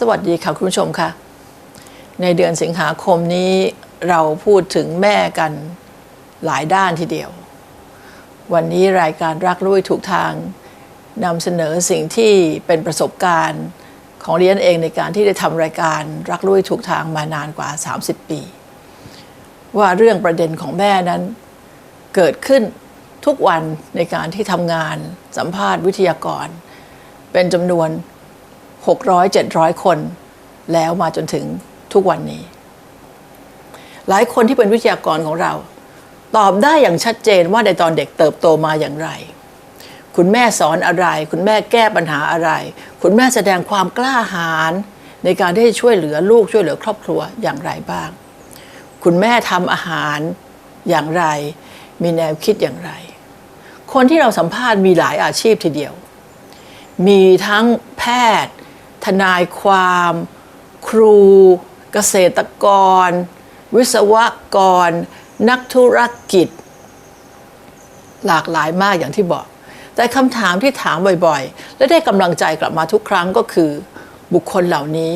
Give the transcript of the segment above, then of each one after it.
สวัสดีค่ะคุณผู้ชมค่ะ ในเดือนสิงหาคมนี้เราพูดถึงแม่กันหลายด้านทีเดียว วันนี้รายการรักรู้ถูกทางนำเสนอสิ่งที่เป็นประสบการณ์ของเรียนเองในการที่ได้ทำรายการรักรู้ให้ถูกทางมานานกว่า 30 ปี ว่าเรื่องประเด็นของแม่นั้นเกิดขึ้นทุกวันในการที่ทำงานสัมภาษณ์วิทยากร เป็นจำนวน 600 700 คน แล้วมาจนถึงทุกวันนี้ หลายคนที่เป็นวิทยากรของเรา ตอบได้อย่างชัดเจนว่าในตอนเด็กเติบโตมาอย่างไร คุณแม่สอนอะไร คุณแม่แก้ปัญหาอะไร คุณแม่แสดงความกล้าหาญในการที่จะช่วยเหลือลูกช่วยเหลือครอบครัวอย่างไรบ้าง คุณแม่ทำอาหารอย่างไร มีแนวคิดอย่างไร คนที่เราสัมภาษณ์มีหลายอาชีพทีเดียว มีทั้งแพทย์ ทนายความ ครู เกษตรกร วิศวกร นักธุรกิจ หลากหลายมากอย่างที่บอก แต่คำถามที่ถามบ่อยๆ และได้กำลังใจกลับมาทุกครั้งก็คือ บุคคลเหล่านี้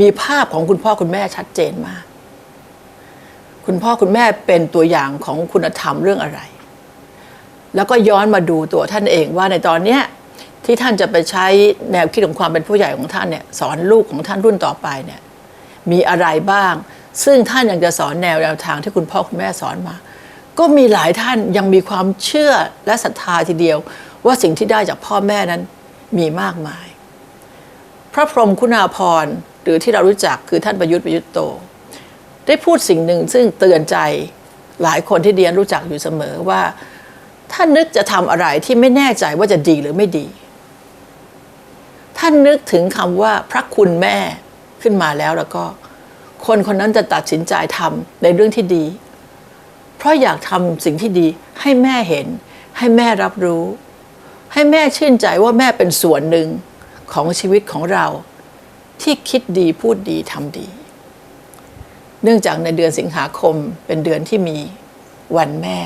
มีภาพของคุณพ่อคุณแม่ชัดเจนมาก คุณพ่อคุณแม่เป็นตัวอย่างของคุณธรรมเรื่องอะไร แล้วก็ย้อนมาดูตัวท่านเองว่าในตอนเนี้ย ที่ท่านจะไปใช้แนวคิดของความเป็นผู้ใหญ่ของท่านเนี่ยสอนลูกของท่านรุ่นต่อไปเนี่ยมีอะไรบ้าง ซึ่งท่านยังจะสอนแนวแนวทางที่คุณพ่อคุณแม่สอนมา ก็มีหลายท่านยังมีความเชื่อและศรัทธาทีเดียว ว่าสิ่งที่ได้จากพ่อแม่นั้นมีมากมาย พระพรหมคุณาภรณ์หรือที่เรารู้จักคือท่านประยุทธ์ประยุทธ์โต ได้พูดสิ่งหนึ่งซึ่งเตือนใจหลายคนที่เดียนรู้จักอยู่เสมอว่าถ้านนึกจะทำอะไรที่ไม่แน่ใจว่าจะดีหรือไม่ดีานนึกถึงคำว่าพระคุณแม่ขึ้นมาแล้วแล้วก็ คนคนนั้นจะตัดสินใจทำในเรื่องที่ดี เพราะอยากทำสิ่งที่ดีให้แม่เห็น ให้แม่รับรู้ ให้แม่ชื่นใจว่าแม่เป็นส่วนหนึ่งของชีวิตของเรา ที่คิดดีพูดดีทำดี เนื่องจากในเดือนสิงหาคมเป็นเดือนที่มีวันแม่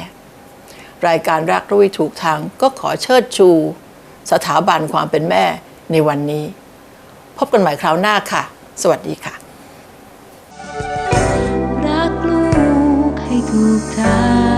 รายการรักรู้ถูกทางก็ขอเชิดชู สถาบันความเป็นแม่ ในวันนี้ พบกันใหม่คราวหน้าค่ะ สวัสดีค่ะ รักลูกให้ถูกทา